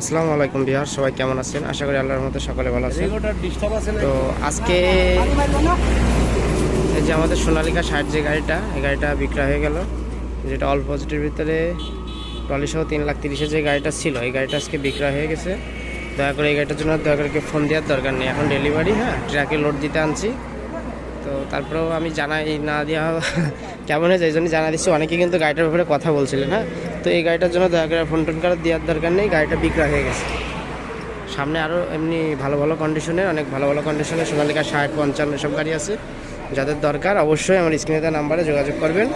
আসসালামু আলাইকুম বিহার সবাই কেমন আছেন? আশা করি আল্লাহর মতো সকলে ভালো আছেন। আছে তো আজকে এই যে আমাদের সোনালিকা ষাট যে গাড়িটা, এই গাড়িটা বিক্রয় হয়ে গেল। যেটা অল পজিটিভ ভিতরে ট্রলি সহ তিন লাখ তিরিশের যে গাড়িটা ছিল, এই গাড়িটা আজকে বিক্রয় হয়ে গেছে। দয়া করে এই গাড়িটার জন্য দয়া করে ফোন দেওয়ার দরকার নেই। এখন ডেলিভারি হ্যাঁ ট্রাকে লোড দিতে আনছি। তো তারপরেও আমি জানাই না দেওয়া কেমন হয়েছে, এই জন্য জানা দিচ্ছি। অনেকে কিন্তু গাড়িটার ব্যাপারে কথা বলছিলেন হ্যাঁ? তো এই গাড়িটার জন্য দয়া করে ফোন টোন করার দেওয়ার দরকার নেই, গাড়িটা বিক্রয় হয়ে গেছে। সামনে আরও এমনি ভালো ভালো কন্ডিশনের অনেক ভালো ভালো কন্ডিশনের সোনালিকা ষাট পঞ্চান্ন সব গাড়ি আছে। যাদের দরকার অবশ্যই আমার স্ক্রিনে দেওয়া নাম্বারে যোগাযোগ করবেন।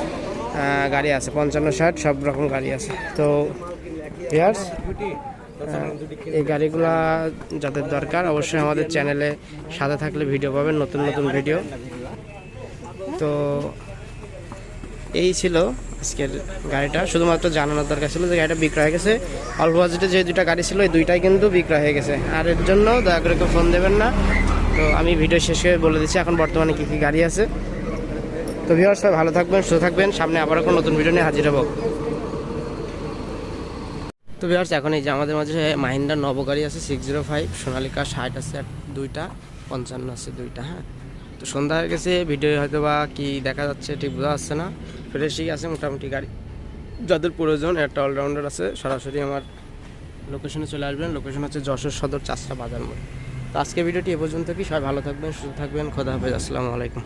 গাড়ি আছে, পঞ্চান্ন, ষাট, সব রকম গাড়ি আছে। তো ইয়ার্স এই গাড়িগুলা যাদের দরকার অবশ্যই আমাদের চ্যানেলে সাথে থাকলে ভিডিও পাবেন, নতুন নতুন ভিডিও তো এই ছিল আজকের গাড়িটা। শুধুমাত্র জানানোর দরকার ছিল যে গাড়িটা বিক্রয় হয়ে গেছে। অল্প বাজেটে যে দুইটা গাড়ি ছিল, এই দুইটাই কিন্তু বিক্রয় হয়ে গেছে। আর এর জন্য দয়া করে কেউ ফোন দেবেন না। তো আমি ভিডিও শেষ শেষে বলে দিচ্ছি, এখন বর্তমানে কী কী গাড়ি আছে। তো ভিউয়ার সবাই ভালো থাকবেন, সুস্থ থাকবেন। সামনে আবারও কোনো নতুন ভিডিও নিয়ে হাজির হব। তো ভিউয়ার্স এখন এই যে আমাদের মাঝে মাহিন্দ্রা নব গাড়ি আছে সিক্স জিরো ফাইভ সোনালিকা ষাট আছে দুইটা, পঞ্চান্ন আছে দুইটা হ্যাঁ? তো সন্ধ্যা হয়ে গেছে, ভিডিও হয়তো বা কী দেখা যাচ্ছে ঠিক বোঝা যাচ্ছে না। ফ্রেশই আছে মোটামুটি গাড়ি। যাদের প্রয়োজন, একটা অলরাউন্ডার আছে, সরাসরি আমার লোকেশনে চলে আসবেন। লোকেশন হচ্ছে যশোর সদর চাষটা বাজার মোড়। তো আজকে ভিডিওটি এ পর্যন্ত কি সবাই ভালো থাকবেন, সুস্থ থাকবেন। খোদা হাফেজ। আসসালামু আলাইকুম।